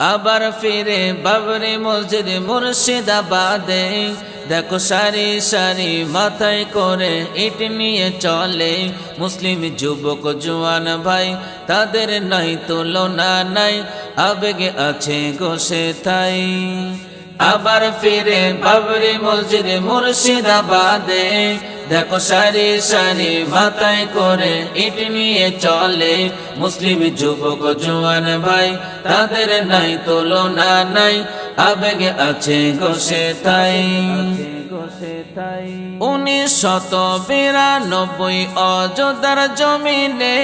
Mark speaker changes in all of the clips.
Speaker 1: আবার ফিরে বাবরি মসজিদ মুর্শিদাবাদে। দেখো সারি সারি মাথায় করে ইট নিয়ে চলে। মুসলিম যুবক, জোয়ান ভাই, তাদের নাই তুলনা নাই, আবেগে আছে গোসে তাই আবার ফিরে বাবরি মসজিদ মুর্শিদাবাদে। দেখো সারি সারি মাথায় করে ইট নিয়ে চলে। মুসলিম যুবক, জোয়ান ভাই, তাদের নাই তুলনা নাই। আবেগে আছে গোসে তাই উনিশ শত বিরানব্বই অযোধ্যার জমিনে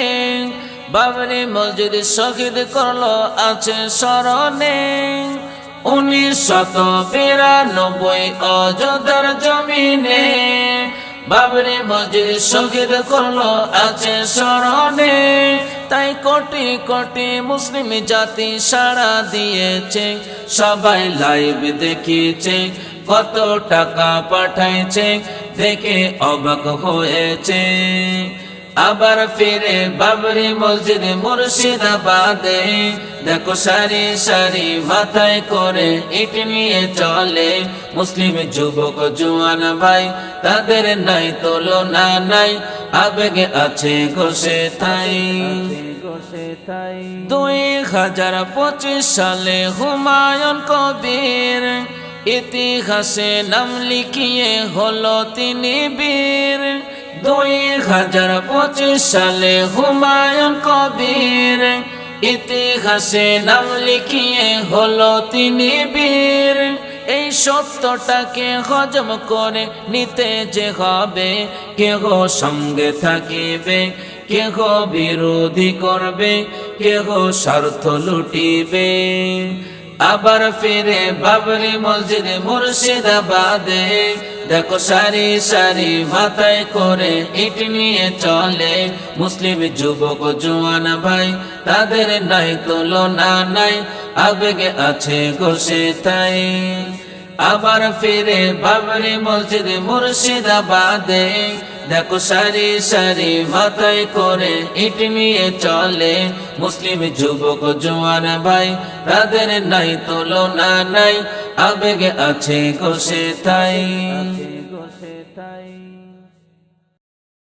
Speaker 1: বাবরি মসজিদ শহীদ করল আছে স্মরণে। উনিশ শত বিরানব্বই অযোধ্যার জমিনে বাবরি মসজিদ শহীদ করল, আছে স্মরণে। তাই কোটি কোটি মুসলিম জাতি সারা দিয়েছে, সবাই লাইভ দেখিয়েছে, কত টাকা পাঠাইছে, দেখে অবাক হয়েছে। আবার ফিরে বাবরি মসজিদ মুর্শিদাবাদে। দেখো সারি সারি মাথায় করে ইট নিয়ে চলে। মুসলিম যুবক, জোয়ান ভাই, তাদের নাই তুলনা নাই। আবেগে আছে গোসে তাই দুই হাজার পঁচিশ সালে হুমায়ুন কবির ইতিহাসে নাম লিখিয়ে হলো তিনি বীর। দুই হাজার পঁচিশ সালে হুমায়ুন কবির ইতিহাসে নাম লিখিয়ে হলো তিনি বীর। এই সত্যটাকে হজম করে নিতে যে হবে, কেহ সঙ্গে থাকিবে, কেহ বিরোধী করবে, কেহ স্বার্থ লুটিবে। আবার ফিরে বাবরি মসজিদ মুর্শিদাবাদে। দেখো সারি সারি মাথায় করে ইট নিয়ে চলে। মুসলিম যুবক, জোয়ান ভাই, তাদের নাই, তুলনা নাই। আবেগে আছে গোসে তাই আবার ফিরে বাবরি মসজিদ মুর্শিদাবাদে। দেখো সারি সারি মাথায় করে ইট নিয়ে চলে। মুসলিম যুবক জোয়ান ভাই, তাদের নাই তুলনা নাই। আবেগে আছে ঘোষে তাই